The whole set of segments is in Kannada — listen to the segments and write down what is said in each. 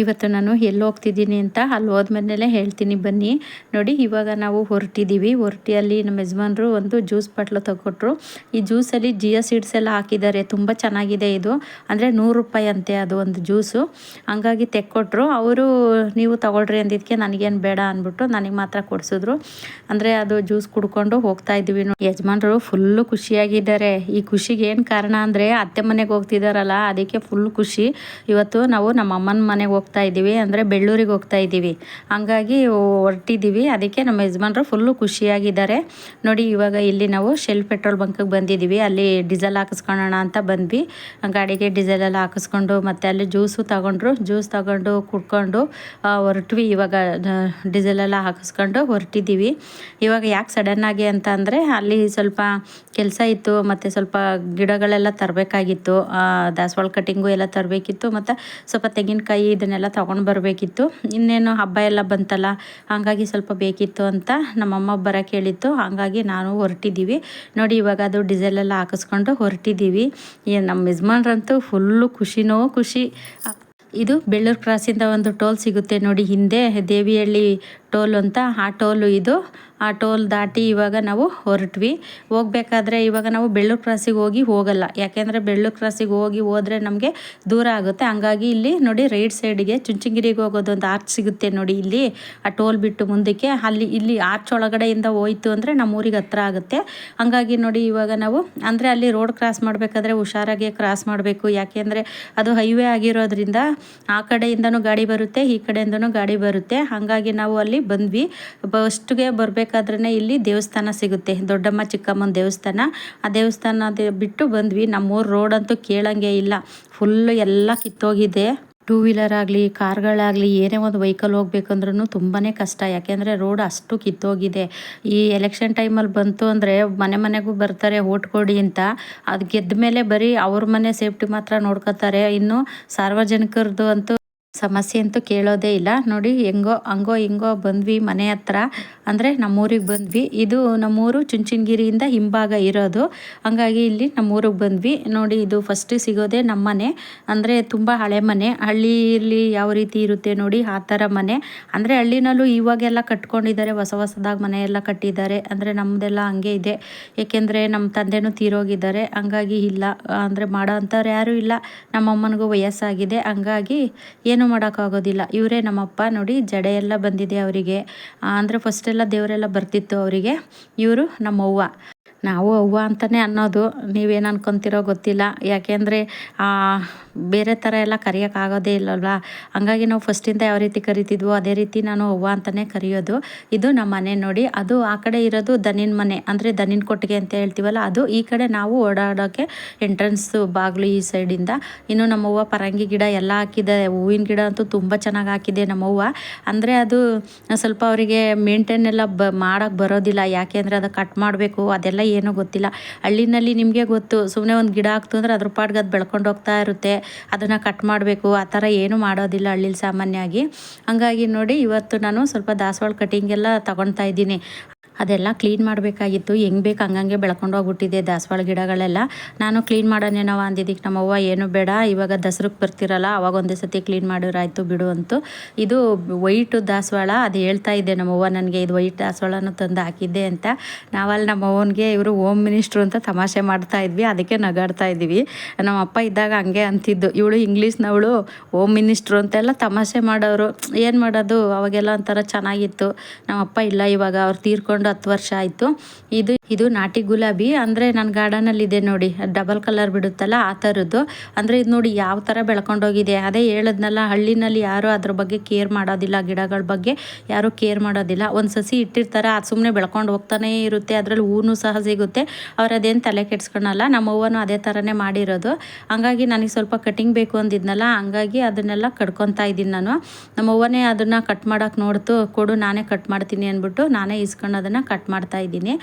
ಇವತ್ತು ನಾನು ಎಲ್ಲಿ ಹೋಗ್ತಿದ್ದೀನಿ ಅಂತ ಅಲ್ಲಿ ಹೋದ್ಮೇಲೆ ಹೇಳ್ತೀನಿ ಬನ್ನಿ. ನೋಡಿ, ಇವಾಗ ನಾವು ಹೊರಟಿದ್ದೀವಿ. ಹೊರಟಿಯಲ್ಲಿ ನಮ್ಮ ಯಜಮಾನರು ಒಂದು ಜ್ಯೂಸ್ ಬಾಟ್ಲು ತಗೊಟ್ರು. ಈ ಜ್ಯೂಸಲ್ಲಿ ಜಿಯಾ ಸೀಡ್ಸ್ ಎಲ್ಲ ಹಾಕಿದ್ದಾರೆ. ತುಂಬ ಚೆನ್ನಾಗಿದೆ ಇದು. ಅಂದರೆ ನೂರು ರೂಪಾಯಿ ಅಂತೆ ಅದು ಒಂದು ಜ್ಯೂಸು. ಹಂಗಾಗಿ ತೆಕ್ಕೊಟ್ರು. ಅವರು, ನೀವು ತಗೊಳ್ರಿ ಅಂದಿದ್ದಕ್ಕೆ ನನಗೇನು ಬೇಡ ಅಂದ್ಬಿಟ್ಟು ನನಗೆ ಮಾತ್ರ ಕೊಡಿಸಿದ್ರು. ಅಂದರೆ ಅದು ಜ್ಯೂಸ್ ಕುಡ್ಕೊಂಡು ಹೋಗ್ತಾ ಇದ್ದೀವಿ ನೋಡಿ. ಯಜಮಾನರು ಫುಲ್ಲು ಖುಷಿಯಾಗಿದ್ದಾರೆ. ಈ ಖುಷಿಗೆ ಏನು ಕಾರಣ ಅಂದರೆ ಅತ್ತೆ ಮನೆಗೆ ಹೋಗ್ತಿದ್ದಾರಲ್ಲ ಅದಕ್ಕೆ ಫುಲ್ ಖುಷಿ. ಇವತ್ತು ನಾವು ನಮ್ಮ ಅಮ್ಮನ ಮನೆಗೆ ಹೋಗ್ತಾ ಇದ್ದೀವಿ, ಅಂದರೆ ಬೆಳ್ಳೂರಿಗೆ ಹೋಗ್ತಾ ಇದ್ದೀವಿ. ಹಂಗಾಗಿ ಹೊರಟಿದ್ದೀವಿ. ಅದಕ್ಕೆ ನಮ್ಮ ಯಜಮಾನ್ರು ಫುಲ್ಲು ಖುಷಿಯಾಗಿದ್ದಾರೆ. ನೋಡಿ, ಇವಾಗ ಇಲ್ಲಿ ನಾವು ಶೆಲ್ ಪೆಟ್ರೋಲ್ ಬಂಕಿಗೆ ಬಂದಿದ್ದೀವಿ. ಅಲ್ಲಿ ಡೀಸೆಲ್ ಹಾಕಿಸ್ಕೊಳ್ಳೋಣ ಅಂತ ಬಂದ್ವಿ. ಗಾಡಿಗೆ ಡೀಸೆಲ್ ಎಲ್ಲ ಹಾಕಿಸ್ಕೊಂಡು, ಮತ್ತು ಅಲ್ಲಿ ಜ್ಯೂಸು ತಗೊಂಡ್ರು. ಜ್ಯೂಸ್ ತಗೊಂಡು, ಕುಡ್ಕೊಂಡು ಹೊರಟ್ವಿ. ಇವಾಗ ಡೀಸೆಲ್ ಎಲ್ಲ ಹಾಕಿಸ್ಕೊಂಡು ಹೊರಟಿದ್ದೀವಿ. ಇವಾಗ ಯಾಕೆ ಸಡನ್ನಾಗಿ ಅಂತ ಅಂದರೆ, ಅಲ್ಲಿ ಸ್ವಲ್ಪ ಕೆಲಸ ಇತ್ತು, ಮತ್ತು ಸ್ವಲ್ಪ ಗಿಡಗಳೆಲ್ಲ ತರಬೇಕಾಗಿತ್ತು. ದಾಸವಾಳ ಕಟ್ಟಿಂಗು ಎಲ್ಲ ತರಬೇಕಿತ್ತು, ಮತ್ತು ಸ್ವಲ್ಪ ತೆಂಗಿನಕಾಯಿ ಇದನ್ನೆಲ್ಲ ಎಲ್ಲ ತೊಗೊಂಡು ಬರಬೇಕಿತ್ತು. ಇನ್ನೇನು ಹಬ್ಬ ಎಲ್ಲ ಬಂತಲ್ಲ, ಹಾಗಾಗಿ ಸ್ವಲ್ಪ ಬೇಕಿತ್ತು ಅಂತ ನಮ್ಮಮ್ಮ ಬರೋಕ್ಕೆ ಹೇಳಿತ್ತು ಹಾಗಾಗಿ ನಾನು ಹೊರಟಿದ್ದೀವಿ. ನೋಡಿ, ಇವಾಗ ಅದು ಡೀಸೆಲೆಲ್ಲ ಹಾಕಿಸ್ಕೊಂಡು ಹೊರಟಿದ್ದೀವಿ. ನಮ್ಮ ಯಜಮಾನ್ರಂತೂ ಫುಲ್ಲು ಖುಷಿನೋ ಖುಷಿ. ಇದು ಬೆಳ್ಳೂರು ಕ್ರಾಸಿಂದ ಒಂದು ಟೋಲ್ ಸಿಗುತ್ತೆ ನೋಡಿ ಹಿಂದೆ, ದೇವಿಹಳ್ಳಿ ಟೋಲ್ ಅಂತ. ಆ ಟೋಲು ಇದು. ಆ ಟೋಲ್ ದಾಟಿ ಇವಾಗ ನಾವು ಹೊರಟ್ವಿ. ಹೋಗ್ಬೇಕಾದ್ರೆ ಇವಾಗ ನಾವು ಬೆಳ್ಳೂರು ಕ್ರಾಸಿಗೆ ಹೋಗಿ ಹೋಗಲ್ಲ. ಯಾಕೆಂದರೆ ಬೆಳ್ಳೂರು ಕ್ರಾಸಿಗೆ ಹೋಗಿ ಹೋದರೆ ನಮಗೆ ದೂರ ಆಗುತ್ತೆ. ಹಂಗಾಗಿ ಇಲ್ಲಿ ನೋಡಿ ರೈಟ್ ಸೈಡಿಗೆ ಚುಂಚನಗಿರಿಗೆ ಹೋಗೋದೊಂದು ಆರ್ಚ್ ಸಿಗುತ್ತೆ ನೋಡಿ ಇಲ್ಲಿ. ಆ ಟೋಲ್ ಬಿಟ್ಟು ಮುಂದಕ್ಕೆ ಅಲ್ಲಿ ಇಲ್ಲಿ ಆರ್ಚ್ ಒಳಗಡೆಯಿಂದ ಹೋಯ್ತು ಅಂದರೆ ನಮ್ಮ ಊರಿಗೆ ಹತ್ರ ಆಗುತ್ತೆ. ಹಂಗಾಗಿ ನೋಡಿ ಇವಾಗ ನಾವು ಅಂದರೆ ಅಲ್ಲಿ ರೋಡ್ ಕ್ರಾಸ್ ಮಾಡಬೇಕಾದ್ರೆ ಹುಷಾರಾಗಿ ಕ್ರಾಸ್ ಮಾಡಬೇಕು. ಯಾಕೆಂದರೆ ಅದು ಹೈವೇ ಆಗಿರೋದ್ರಿಂದ ಆ ಕಡೆಯಿಂದನೂ ಗಾಡಿ ಬರುತ್ತೆ, ಈ ಕಡೆಯಿಂದನೂ ಗಾಡಿ ಬರುತ್ತೆ. ಹಾಗಾಗಿ ನಾವು ಅಲ್ಲಿ ಬಂದ್ವಿ. ಫಸ್ಟ್ಗೆ ಬರಬೇಕಾದ್ರೆ ಇಲ್ಲಿ ದೇವಸ್ಥಾನ ಸಿಗುತ್ತೆ. ದೊಡ್ಡಮ್ಮ, ಚಿಕ್ಕಮ್ಮನ ದೇವಸ್ಥಾನ. ಆ ದೇವಸ್ಥಾನ ಬಿಟ್ಟು ಬಂದ್ವಿ. ನಮ್ಮೂರು ರೋಡ್ ಅಂತೂ ಕೇಳಂಗೆ ಇಲ್ಲ. ಫುಲ್ಲು ಎಲ್ಲ ಕಿತ್ತೋಗಿದೆ. ಟೂ ವೀಲರ್ ಆಗಲಿ, ಕಾರ್ಗಳಾಗಲಿ, ಏನೇ ಒಂದು ವೆಹಿಕಲ್ ಹೋಗ್ಬೇಕಂದ್ರೂ ತುಂಬಾ ಕಷ್ಟ. ಯಾಕೆಂದರೆ ರೋಡ್ ಅಷ್ಟು ಕಿತ್ತೋಗಿದೆ. ಈ ಎಲೆಕ್ಷನ್ ಟೈಮಲ್ಲಿ ಬಂತು ಅಂದರೆ ಮನೆ ಮನೆಗೂ ಬರ್ತಾರೆ ಓಟ್ ಕೊಡಿ ಅಂತ. ಅದು ಗೆದ್ದ ಮೇಲೆ ಬರೀ ಅವ್ರ ಮನೆ ಸೇಫ್ಟಿ ಮಾತ್ರ ನೋಡ್ಕೋತಾರೆ. ಇನ್ನು ಸಾರ್ವಜನಿಕರದ್ದು ಅಂತೂ ಸಮಸ್ಯೆ ಅಂತೂ ಕೇಳೋದೇ ಇಲ್ಲ. ನೋಡಿ, ಹೆಂಗೋ, ಹಂಗೋ, ಹಿಂಗೋ ಬಂದ್ವಿ ಮನೆ ಹತ್ರ. ಅಂದರೆ ನಮ್ಮೂರಿಗೆ ಬಂದ್ವಿ. ಇದು ನಮ್ಮೂರು ಚುಂಚನಗಿರಿಯಿಂದ ಹಿಂಭಾಗ ಇರೋದು. ಹಂಗಾಗಿ ಇಲ್ಲಿ ನಮ್ಮೂರಿಗೆ ಬಂದ್ವಿ. ನೋಡಿ, ಇದು ಫಸ್ಟ್ ಸಿಗೋದೆ ನಮ್ಮ ಮನೆ. ಅಂದರೆ ತುಂಬ ಹಳೆ ಮನೆ. ಹಳ್ಳಿಯಲ್ಲಿ ಯಾವ ರೀತಿ ಇರುತ್ತೆ ನೋಡಿ, ಆ ಥರ ಮನೆ. ಅಂದರೆ ಹಳ್ಳಿನಲ್ಲೂ ಇವಾಗೆಲ್ಲ ಕಟ್ಕೊಂಡಿದ್ದಾರೆ. ಹೊಸ ಹೊಸದಾಗಿ ಮನೆ ಎಲ್ಲ ಕಟ್ಟಿದ್ದಾರೆ. ಅಂದರೆ ನಮ್ಮದೆಲ್ಲ ಹಂಗೆ ಇದೆ. ಏಕೆಂದರೆ ನಮ್ಮ ತಂದೆನೂ ತೀರೋಗಿದ್ದಾರೆ. ಹಂಗಾಗಿ ಇಲ್ಲ. ಅಂದರೆ ಮಾಡೋ ಅಂಥವ್ರು ಯಾರೂ ಇಲ್ಲ. ನಮ್ಮಮ್ಮನಿಗೂ ವಯಸ್ಸಾಗಿದೆ. ಹಂಗಾಗಿ ಏನು ಮಾಡೋಕ್ಕಾಗೋದಿಲ್ಲ. ಇವರೇ ನಮ್ಮಪ್ಪ ನೋಡಿ ಜಡೆ ಎಲ್ಲ ಬಂದಿದೆ ಅವರಿಗೆ. ಅಂದರೆ ಫಸ್ಟೆಲ್ಲ ದೇವರೆಲ್ಲ ಬರ್ತಿತ್ತು ಅವರಿಗೆ. ಇವರು ನಮ್ಮವ್ವ. ನಾವು ಅವ್ವ ಅಂತಲೇ ಅನ್ನೋದು ನೀವೇನು ಅನ್ಕೊತಿರೋ ಗೊತ್ತಿಲ್ಲ. ಯಾಕೆಂದರೆ ಬೇರೆ ಥರ ಎಲ್ಲ ಕರೆಯೋಕ್ಕಾಗೋದೇ ಇಲ್ಲಲ್ವ? ಹಂಗಾಗಿ ನಾವು ಫಸ್ಟಿಂದ ಯಾವ ರೀತಿ ಕರಿತಿದ್ವೋ ಅದೇ ರೀತಿ ನಾನು ಅವ್ವ ಅಂತಲೇ ಕರೆಯೋದು. ಇದು ನಮ್ಮ ಮನೆ ನೋಡಿ. ಅದು ಆ ಕಡೆ ಇರೋದು ದನಿನ ಮನೆ. ಅಂದರೆ ದನಿನ ಕೊಟ್ಟಿಗೆ ಅಂತ ಹೇಳ್ತೀವಲ್ಲ, ಅದು ಈ ಕಡೆ ನಾವು ಓಡಾಡೋಕ್ಕೆ ಎಂಟ್ರೆನ್ಸ್ ಬಾಗಿಲು ಈ ಸೈಡಿಂದ ಇನ್ನು ನಮ್ಮವ್ವ ಪರಂಗಿ ಗಿಡ ಎಲ್ಲ ಹಾಕಿದೆ. ಹೂವಿನ ಗಿಡ ಅಂತೂ ತುಂಬ ಚೆನ್ನಾಗಿ ಹಾಕಿದೆ ನಮ್ಮವ್ವ ಅಂದರೆ ಅದು ಸ್ವಲ್ಪ ಅವರಿಗೆ ಮೇಂಟೈನ್ ಎಲ್ಲ ಬ ಮಾಡೋಕ್ಕೆ ಬರೋದಿಲ್ಲ. ಯಾಕೆ ಅಂದರೆ ಅದು ಕಟ್ ಮಾಡಬೇಕು. ಅದೆಲ್ಲ ಏನೂ ಗೊತ್ತಿಲ್ಲ. ಹಳ್ಳಿನಲ್ಲಿ ನಿಮಗೆ ಗೊತ್ತು ಸುಮ್ಮನೆ ಒಂದು ಗಿಡ ಹಾಕ್ತು ಅಂದರೆ ಅದ್ರ ಪಾಡ್ಗೆ ಅದು ಬೆಳ್ಕೊಂಡು ಹೋಗ್ತಾ ಇರುತ್ತೆ. ಅದನ್ನು ಕಟ್ ಮಾಡಬೇಕು. ಆ ಥರ ಏನೂ ಮಾಡೋದಿಲ್ಲ ಹಳ್ಳಿಲಿ ಸಾಮಾನ್ಯವಾಗಿ. ಹಂಗಾಗಿ ನೋಡಿ, ಇವತ್ತು ನಾನು ಸ್ವಲ್ಪ ದಾಸವಾಳ ಕಟಿಂಗೆಲ್ಲ ತಗೊಳ್ತಾ ಇದ್ದೀನಿ. ಅದೆಲ್ಲ ಕ್ಲೀನ್ ಮಾಡಬೇಕಾಗಿತ್ತು. ಹೆಂಗೆ ಬೇಕು ಹಂಗಂಗೆ ಬೆಳ್ಕೊಂಡು ಹೋಗ್ಬಿಟ್ಟಿದೆ ದಾಸವಾಳ ಗಿಡಗಳೆಲ್ಲ. ನಾನು ಕ್ಲೀನ್ ಮಾಡೋಣೇನವ ಅಂದಿದ್ದಕ್ಕೆ ನಮ್ಮವ್ವ, ಏನು ಬೇಡ, ಇವಾಗ ದಸರಕ್ಕೆ ಬರ್ತಿರಲ್ಲ, ಅವಾಗ ಒಂದೇ ಸತಿ ಕ್ಲೀನ್ ಮಾಡಿರಾಯ್ತು ಬಿಡು ಅಂತು. ಇದು ವೈಟು ದಾಸವಾಳ, ಅದು ಹೇಳ್ತಾ ಇದ್ದೆ ನಮ್ಮವ್ವ ನನಗೆ, ಇದು ವೈಟ್ ದಾಸವಾಳನ ತಂದು ಹಾಕಿದ್ದೆ ಅಂತ. ನಾವಲ್ಲಿ ನಮ್ಮವ್ವನಿಗೆ ಇವರು ಹೋಮ್ ಮಿನಿಸ್ಟ್ರು ಅಂತ ತಮಾಷೆ ಮಾಡ್ತಾ ಇದ್ವಿ, ಅದಕ್ಕೆ ನಗಾಡ್ತಾ ಇದ್ವಿ. ನಮ್ಮ ಅಪ್ಪ ಇದ್ದಾಗ ಹಂಗೆ ಅಂತಿದ್ದು. ಇವಳು ಇಂಗ್ಲೀಷ್ನವಳು ಹೋಮ್ ಮಿನಿಸ್ಟ್ರು ಅಂತೆಲ್ಲ ತಮಾಷೆ ಮಾಡೋರು. ಏನು ಮಾಡೋದು, ಅವಾಗೆಲ್ಲ ಒಂಥರ ಚೆನ್ನಾಗಿತ್ತು. ನಮ್ಮಪ್ಪ, ಇಲ್ಲ, ಇವಾಗ ಅವ್ರು ತೀರ್ಕೊಂಡು ಹತ್ತು ವರ್ಷ ಆಯಿತು. ಇದು ಇದು ನಾಟಿ ಗುಲಾಬಿ, ಅಂದರೆ ನನ್ನ ಗಾರ್ಡನಲ್ಲಿ ಇದೆ ನೋಡಿ ಡಬಲ್ ಕಲರ್ ಬಿಡುತ್ತಲ್ಲ ಆ ಥರದ್ದು ಅಂದರೆ ಇದು ನೋಡಿ ಯಾವ ಥರ ಬೆಳ್ಕೊಂಡೋಗಿದೆ ಅದೇ ಹೇಳದ್ನಲ್ಲ, ಹಳ್ಳಿನಲ್ಲಿ ಯಾರು ಅದ್ರ ಬಗ್ಗೆ ಕೇರ್ ಮಾಡೋದಿಲ್ಲ, ಗಿಡಗಳ ಬಗ್ಗೆ ಯಾರು ಕೇರ್ ಮಾಡೋದಿಲ್ಲ. ಒಂದು ಸಸಿ ಇಟ್ಟಿರ್ತಾರೆ, ಅದು ಸುಮ್ಮನೆ ಬೆಳ್ಕೊಂಡು ಹೋಗ್ತಾನೇ ಇರುತ್ತೆ, ಅದರಲ್ಲಿ ಹೂನು ಸಹ ಸಿಗುತ್ತೆ. ಅವ್ರು ಅದೇನು ತಲೆ ಕೆಡ್ಸ್ಕೊಳಲ್ಲ, ನಮ್ಮ ಅವ್ವನು ಅದೇ ಥರನೇ ಮಾಡಿರೋದು. ಹಂಗಾಗಿ ನನಗೆ ಸ್ವಲ್ಪ ಕಟಿಂಗ್ ಬೇಕು ಅಂದಿದ್ನಲ್ಲ, ಹಂಗಾಗಿ ಅದನ್ನೆಲ್ಲ ಕಟ್ಕೊತಾ ಇದ್ದೀನಿ ನಾನು. ನಮ್ಮ ಅವ್ವನೇ ಅದನ್ನು ಕಟ್ ಮಾಡೋಕೆ ನೋಡ್ತು, ಕೊಡು, ನಾನೇ ಕಟ್ ಮಾಡ್ತೀನಿ ಅಂದ್ಬಿಟ್ಟು ನಾನೇ ಇಸ್ಕೊಂಡು ಅದನ್ನು ಕಟ್ ಮಾಡ್ತಾ ಇದ್ದೀನಿ.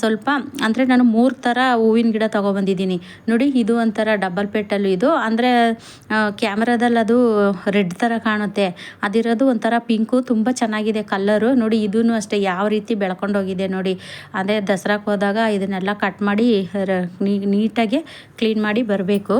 ಸ್ವಲ್ಪ ಸ್ವಲ್ಪ, ಅಂದರೆ ನಾನು ಮೂರು ಥರ ಹೂವಿನ ಗಿಡ ತೊಗೊಬಂದಿದ್ದೀನಿ. ನೋಡಿ, ಇದು ಒಂಥರ ಡಬಲ್ ಪೆಟ್ಟಲ್ಲು ಇದು. ಅಂದರೆ ಕ್ಯಾಮ್ರಾದಲ್ಲಿ ಅದು ರೆಡ್ ಥರ ಕಾಣುತ್ತೆ. ಅದಿರೋದು ಒಂಥರ ಪಿಂಕು, ತುಂಬ ಚೆನ್ನಾಗಿದೆ ಕಲ್ಲರು. ನೋಡಿ ಇದೂ ಅಷ್ಟೇ ಯಾವ ರೀತಿ ಬೆಳ್ಕೊಂಡೋಗಿದೆ ನೋಡಿ. ಅದೇ ದಸರಾಕ್ಕೆ ಹೋದಾಗ ಇದನ್ನೆಲ್ಲ ಕಟ್ ಮಾಡಿ ನೀಟಾಗಿ ಕ್ಲೀನ್ ಮಾಡಿ ಬರಬೇಕು.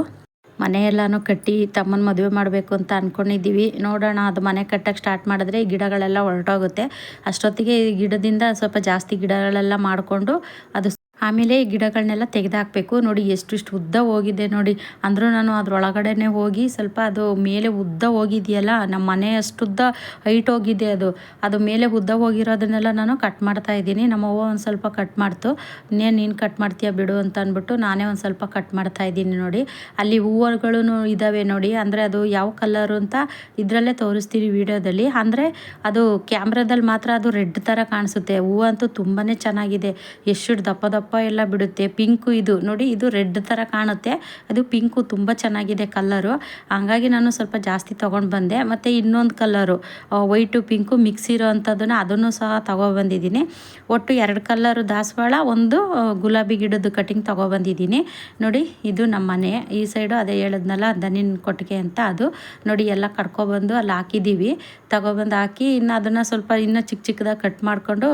ಮನೆಯೆಲ್ಲನೂ ಕಟ್ಟಿ ತಮ್ಮನ ಮದುವೆ ಮಾಡಬೇಕು ಅಂತ ಅಂದ್ಕೊಂಡಿದ್ದೀವಿ ನೋಡೋಣ, ಅದು ಮನೆ ಕಟ್ಟಕ್ಕೆ ಸ್ಟಾರ್ಟ್ ಮಾಡಿದ್ರೆ ಗಿಡಗಳೆಲ್ಲ ಹೊರಟೋಗುತ್ತೆ. ಅಷ್ಟೊತ್ತಿಗೆ ಗಿಡದಿಂದ ಸ್ವಲ್ಪ ಜಾಸ್ತಿ ಗಿಡಗಳೆಲ್ಲ ಮಾಡಿಕೊಂಡು ಅದು ಆಮೇಲೆ ಈ ಗಿಡಗಳನ್ನೆಲ್ಲ ತೆಗೆದಾಕಬೇಕು. ನೋಡಿ ಎಷ್ಟಿಷ್ಟು ಉದ್ದ ಹೋಗಿದೆ ನೋಡಿ. ಅಂದರೂ ನಾನು ಅದರೊಳಗಡೆನೆ ಹೋಗಿ ಸ್ವಲ್ಪ ಅದು ಮೇಲೆ ಉದ್ದ ಹೋಗಿದೆಯಲ್ಲ, ನಮ್ಮ ಮನೆಯಷ್ಟು ಉದ್ದ ಹೈಟ್ ಹೋಗಿದೆ ಅದು. ಅದು ಮೇಲೆ ಉದ್ದ ಹೋಗಿರೋದನ್ನೆಲ್ಲ ನಾನು ಕಟ್ ಮಾಡ್ತಾ ಇದ್ದೀನಿ. ನಮ್ಮ ಅವ್ವ ಒಂದು ಸ್ವಲ್ಪ ಕಟ್ ಮಾಡ್ತು. ಇನ್ನೇನು ನೀನು ಕಟ್ ಮಾಡ್ತೀಯ ಬಿಡು ಅಂತ ಅಂದ್ಬಿಟ್ಟು ನಾನೇ ಒಂದು ಸ್ವಲ್ಪ ಕಟ್ ಮಾಡ್ತಾ ಇದ್ದೀನಿ ನೋಡಿ. ಅಲ್ಲಿ ಹೂವುಗಳು ಇದ್ದಾವೆ ನೋಡಿ. ಅಂದರೆ ಅದು ಯಾವ ಕಲರು ಅಂತ ಇದರಲ್ಲೇ ತೋರಿಸ್ತೀನಿ ವಿಡಿಯೋದಲ್ಲಿ. ಅಂದರೆ ಅದು ಕ್ಯಾಮ್ರಾದಲ್ಲಿ ಮಾತ್ರ ಅದು ರೆಡ್ ಥರ ಕಾಣಿಸುತ್ತೆ. ಹೂವು ಅಂತೂ ತುಂಬಾ ಚೆನ್ನಾಗಿದೆ. ಎಷ್ಟು ದಪ್ಪ ದಪ್ಪ ಎಲ್ಲ ಬಿಡುತ್ತೆ. ಪಿಂಕು ಇದು. ನೋಡಿ, ಇದು ರೆಡ್ ಥರ ಕಾಣುತ್ತೆ. ಅದು ಪಿಂಕು ತುಂಬ ಚೆನ್ನಾಗಿದೆ ಕಲ್ಲರು ಹಂಗಾಗಿ ನಾನು ಸ್ವಲ್ಪ ಜಾಸ್ತಿ ತೊಗೊಂಡು ಬಂದೆ. ಮತ್ತು ಇನ್ನೊಂದು ಕಲ್ಲರು ವೈಟು ಪಿಂಕು ಮಿಕ್ಸ್ ಇರೋ ಅಂಥದ್ದನ್ನು ಅದನ್ನು ಸಹ ತೊಗೊಬಂದಿದ್ದೀನಿ. ಒಟ್ಟು ಎರಡು ಕಲ್ಲರು ದಾಸವಾಳ, ಒಂದು ಗುಲಾಬಿ ಗಿಡದ ಕಟಿಂಗ್ ತೊಗೊಬಂದಿದ್ದೀನಿ. ನೋಡಿ, ಇದು ನಮ್ಮ ಮನೆ. ಈ ಸೈಡು ಅದೇ ಹೇಳಿದ್ನಲ್ಲ, ದನಿನ ಕೊಟ್ಟಿಗೆ ಅಂತ ಅದು. ನೋಡಿ, ಎಲ್ಲ ಕಡ್ಕೊಬಂದು ಅಲ್ಲಿ ಹಾಕಿದ್ದೀವಿ. ತಗೊಬಂದು ಹಾಕಿ ಇನ್ನು ಅದನ್ನು ಸ್ವಲ್ಪ ಇನ್ನೂ ಚಿಕ್ಕ ಚಿಕ್ಕದಾಗಿ ಕಟ್ ಮಾಡಿಕೊಂಡು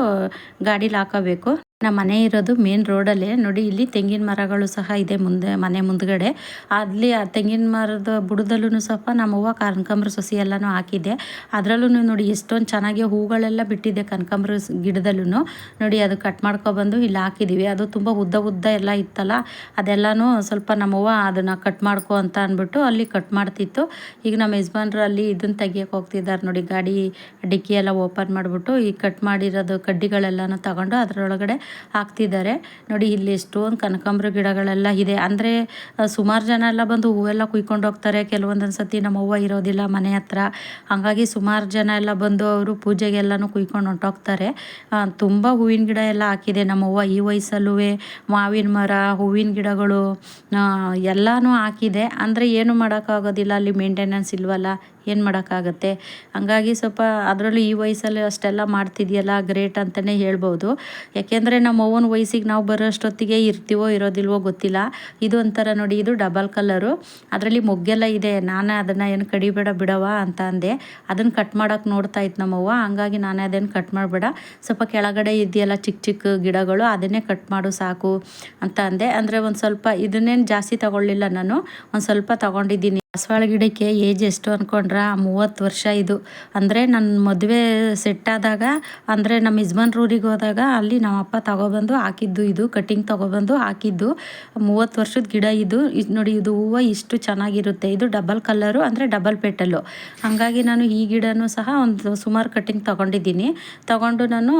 ಗಾಡೀಲಿ ಹಾಕೋಬೇಕು. ನಮ್ಮ ಮನೆ ಇರೋದು ಮೇನ್ ರೋಡಲ್ಲೇ ನೋಡಿ, ಇಲ್ಲಿ ತೆಂಗಿನ ಮರಗಳು ಸಹ ಇದೆ ಮುಂದೆ, ಮನೆ ಮುಂದ್ಗಡೆ. ಅಲ್ಲಿ ಆ ತೆಂಗಿನ ಮರದ ಬುಡದಲ್ಲೂ ಸ್ವಲ್ಪ ನಮ್ಮವ್ವ ಕನಕಾಂಬ್ರ ಸಸಿ ಎಲ್ಲನೂ ಹಾಕಿದೆ. ಅದರಲ್ಲೂ ನೋಡಿ, ಎಷ್ಟೊಂದು ಚೆನ್ನಾಗಿ ಹೂಗಳೆಲ್ಲ ಬಿಟ್ಟಿದೆ ಕನಕಾಂಬ್ರ ಗಿಡದಲ್ಲೂ ನೋಡಿ, ಅದು ಕಟ್ ಮಾಡ್ಕೊಬಂದು ಇಲ್ಲಿ ಹಾಕಿದ್ದೀವಿ ಅದು ತುಂಬ ಉದ್ದ ಉದ್ದ ಎಲ್ಲ ಇತ್ತಲ್ಲ, ಅದೆಲ್ಲನೂ ಸ್ವಲ್ಪ ನಮ್ಮವ್ವ ಅದನ್ನು ಕಟ್ ಮಾಡ್ಕೊ ಅಂತ ಅಂದ್ಬಿಟ್ಟು ಅಲ್ಲಿ ಕಟ್ ಮಾಡ್ತಿತ್ತು. ಈಗ ನಮ್ಮ ಯಜಮಾನ್ರು ಅಲ್ಲಿ ಇದನ್ನು ತೆಗಿಯೋಕೆ ಹೋಗ್ತಿದ್ದಾರೆ ನೋಡಿ, ಗಾಡಿ, ಡಿಕ್ಕಿ ಎಲ್ಲ ಓಪನ್ ಮಾಡಿಬಿಟ್ಟು ಈ ಕಟ್ ಮಾಡಿರೋದು ಕಡ್ಡಿಗಳೆಲ್ಲನೂ ತಗೊಂಡು ಅದರೊಳಗಡೆ ಹಾಕ್ತಿದ್ದಾರೆ. ನೋಡಿ, ಇಲ್ಲಿ ಎಷ್ಟೊಂದು ಕನಕಾಂಬ್ರ ಗಿಡಗಳೆಲ್ಲ ಇದೆ. ಅಂದರೆ ಸುಮಾರು ಜನ ಎಲ್ಲ ಬಂದು ಹೂವೆಲ್ಲ ಕುಯ್ಕೊಂಡು ಹೋಗ್ತಾರೆ. ಕೆಲವೊಂದೊಂದು ಸತಿ ನಮ್ಮ ಅವ್ವ ಇರೋದಿಲ್ಲ ಮನೆ ಹತ್ರ. ಹಾಗಾಗಿ ಸುಮಾರು ಜನ ಎಲ್ಲ ಬಂದು ಅವರು ಪೂಜೆಗೆಲ್ಲನೂ ಕುಯ್ಕೊಂಡು ಹೊಂಟೋಗ್ತಾರೆ. ತುಂಬ ಹೂವಿನ ಗಿಡ ಎಲ್ಲ ಹಾಕಿದೆ ನಮ್ಮವ್ವ ಈ ವಯಸ್ಸಲ್ಲೂ ಮಾವಿನ ಮರ, ಹೂವಿನ ಗಿಡಗಳು ಎಲ್ಲನೂ ಹಾಕಿದೆ. ಅಂದರೆ ಏನು ಮಾಡೋಕ್ಕಾಗೋದಿಲ್ಲ, ಅಲ್ಲಿ ಮೇಂಟೆನೆನ್ಸ್ ಇಲ್ವಲ್ಲ, ಏನು ಮಾಡೋಕ್ಕಾಗತ್ತೆ? ಹಂಗಾಗಿ ಸ್ವಲ್ಪ ಅದರಲ್ಲೂ ಈ ವಯಸ್ಸಲ್ಲಿ ಅಷ್ಟೆಲ್ಲ ಮಾಡ್ತಿದೆಯಲ್ಲ, ಗ್ರೇಟ್ ಅಂತಲೇ ಹೇಳ್ಬೋದು. ಯಾಕೆಂದರೆ ನಮ್ಮ ಅವ್ವನ ವಯಸ್ಸಿಗೆ ನಾವು ಬರೋಷ್ಟೊತ್ತಿಗೆ ಇರ್ತೀವೋ ಇರೋದಿಲ್ವೋ ಗೊತ್ತಿಲ್ಲ. ಇದು ಒಂಥರ ನೋಡಿ, ಇದು ಡಬಲ್ ಕಲರು ಅದರಲ್ಲಿ ಮೊಗ್ಗೆಲ್ಲ ಇದೆ. ನಾನೇ ಅದನ್ನು ಏನು ಕಡಿಬೇಡ ಬಿಡವ ಅಂತ ಅಂದೆ. ಅದನ್ನು ಕಟ್ ಮಾಡೋಕೆ ನೋಡ್ತಾ ಇತ್ತು ನಮ್ಮವ್ವ. ಹಂಗಾಗಿ ನಾನೇ ಅದನ್ನು ಕಟ್ ಮಾಡಬೇಡ. ಸ್ವಲ್ಪ ಕೆಳಗಡೆ ಇದೆಯಲ್ಲ ಚಿಕ್ಕ ಚಿಕ್ಕ ಗಿಡಗಳು, ಅದನ್ನೇ ಕಟ್ ಮಾಡು ಸಾಕು ಅಂತ ಅಂದೆ. ಅಂದರೆ ಒಂದು ಸ್ವಲ್ಪ ಇದನ್ನೇನು ಜಾಸ್ತಿ ತಗೊಳ್ಳಿಲ್ಲ ನಾನು. ಒಂದು ಸ್ವಲ್ಪ ತಗೊಂಡಿದ್ದೀನಿ. ದಾಸವಾಳ ಗಿಡಕ್ಕೆ ಏಜ್ ಎಷ್ಟು ಅಂದ್ಕೊಂಡ್ರೆ ಮೂವತ್ತು ವರ್ಷ ಇದು. ಅಂದರೆ ನನ್ನ ಮದುವೆ ಸೆಟ್ ಆದಾಗ, ಅಂದರೆ ನಮ್ಮ ಯಜಮಾನ್ರ ಊರಿಗೆ ಹೋದಾಗ ಅಲ್ಲಿ ನಮ್ಮಪ್ಪ ತಗೊಬಂದು ಹಾಕಿದ್ದು ಇದು ಕಟ್ಟಿಂಗ್ ತಗೊಬಂದು ಹಾಕಿದ್ದು. ಮೂವತ್ತು ವರ್ಷದ ಗಿಡ ಇದು. ಇದು ನೋಡಿ, ಇದು ಹೂವು ಇಷ್ಟು ಚೆನ್ನಾಗಿರುತ್ತೆ. ಇದು ಡಬಲ್ ಕಲ್ಲರು ಅಂದರೆ ಡಬಲ್ ಪೆಟಲ್ಲು ಹಾಗಾಗಿ ನಾನು ಈ ಗಿಡನೂ ಸಹ ಒಂದು ಸುಮಾರು ಕಟ್ಟಿಂಗ್ ತೊಗೊಂಡಿದ್ದೀನಿ. ತಗೊಂಡು ನಾನು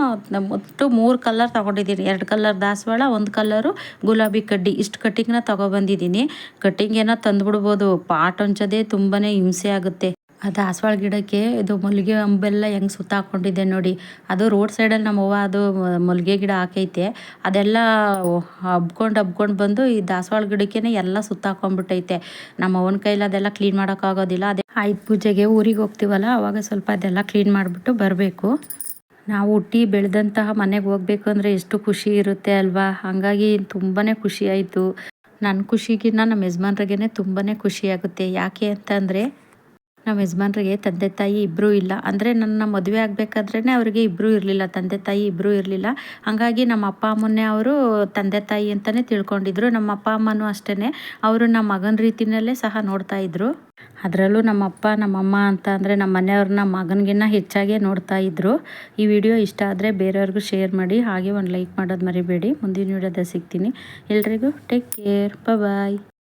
ಒಟ್ಟು ಮೂರು ಕಲರ್ ತೊಗೊಂಡಿದ್ದೀನಿ. ಎರಡು ಕಲರ್ ದಾಸವಾಳ, ಒಂದು ಕಲ್ಲರು ಗುಲಾಬಿ ಕಡ್ಡಿ. ಇಷ್ಟು ಕಟ್ಟಿಂಗ್ನ ತೊಗೊಬಂದಿದ್ದೀನಿ. ಕಟ್ಟಿಂಗ್ ಏನೋ ತಂದುಬಿಡ್ಬೋದು. ಪಾಟ್ ಹಂಚೋದೇ ತುಂಬಾ ಹಿಂಸೆ ಆಗುತ್ತೆ. ಆ ದಾಸವಾಳ ಗಿಡಕ್ಕೆ ಇದು ಮಲ್ಲಿಗೆ ಅಂಬೆಲ್ಲ ಹೆಂಗೆ ಸುತ್ತಾಕೊಂಡಿದೆ ನೋಡಿ. ಅದು ರೋಡ್ ಸೈಡಲ್ಲಿ ನಮ್ಮ ಅವ್ವ ಅದು ಮಲ್ಲಿಗೆ ಗಿಡ ಹಾಕೈತೆ. ಅದೆಲ್ಲ ಹಬ್ಕೊಂಡು ಹಬ್ಕೊಂಡು ಬಂದು ಈ ದಾಸವಾಳ ಗಿಡಕ್ಕೆ ಎಲ್ಲ ಸುತ್ತಾಕೊಂಡ್ಬಿಟ್ಟೈತೆ. ನಮ್ಮ ಅವನ ಕೈಲಿ ಅದೆಲ್ಲ ಕ್ಲೀನ್ ಮಾಡೋಕ್ಕಾಗೋದಿಲ್ಲ. ಅದೇ ಆಯ್ತು ಪೂಜೆಗೆ ಊರಿಗೆ ಹೋಗ್ತೀವಲ್ಲ, ಅವಾಗ ಸ್ವಲ್ಪ ಅದೆಲ್ಲ ಕ್ಲೀನ್ ಮಾಡಿಬಿಟ್ಟು ಬರಬೇಕು. ನಾವು ಹುಟ್ಟಿ ಬೆಳೆದಂತಹ ಮನೆಗೆ ಹೋಗ್ಬೇಕು ಅಂದರೆ ಎಷ್ಟು ಖುಷಿ ಇರುತ್ತೆ ಅಲ್ವಾ? ಹಾಗಾಗಿ ತುಂಬಾ ಖುಷಿ ಆಯಿತು. ನನ್ನ ಖುಷಿಗಿನ್ನ ನಮ್ಮ ಯಜಮಾನ್ರಿಗೇ ತುಂಬಾ ಖುಷಿಯಾಗುತ್ತೆ. ಯಾಕೆ ಅಂತಂದರೆ ನಮ್ಮ ಯಜಮಾನ್ರಿಗೆ ತಂದೆ ತಾಯಿ ಇಬ್ಬರೂ ಇಲ್ಲ. ಅಂದರೆ ನನ್ನ ಮದುವೆ ಆಗಬೇಕಾದ್ರೇ ಅವರಿಗೆ ಇಬ್ಬರೂ ಇರಲಿಲ್ಲ, ತಂದೆ ತಾಯಿ ಇಬ್ಬರೂ ಇರಲಿಲ್ಲ. ಹಾಗಾಗಿ ನಮ್ಮ ಅಪ್ಪ ಅಮ್ಮನ್ನೇ ಅವರು ತಂದೆ ತಾಯಿ ಅಂತಲೇ ತಿಳ್ಕೊಂಡಿದ್ರು. ನಮ್ಮ ಅಪ್ಪ ಅಮ್ಮನೂ ಅಷ್ಟೇ ಅವರು ನಮ್ಮ ಮಗನ ರೀತಿಯಲ್ಲೇ ಸಹ ನೋಡ್ತಾ ಇದ್ರು. ಅದರಲ್ಲೂ ನಮ್ಮ ಅಪ್ಪ ನಮ್ಮಮ್ಮ ಅಂತ ಅಂದರೆ ನಮ್ಮ ಮನೆಯವ್ರನ್ನ ಮಗನಿಗಿನ್ನ ಹೆಚ್ಚಾಗೆ ನೋಡ್ತಾ ಇದ್ದರು ಈ ವಿಡಿಯೋ ಇಷ್ಟ ಆದರೆ ಬೇರೆಯವ್ರಿಗೂ ಶೇರ್ ಮಾಡಿ, ಹಾಗೆ ಒಂದು ಲೈಕ್ ಮಾಡೋದು ಮರಿಬೇಡಿ. ಮುಂದಿನ ವಿಡಿಯೋದ ಸಿಗ್ತೀನಿ. ಎಲ್ರಿಗೂ ಟೇಕ್ ಕೇರ್ ಬಾಯ್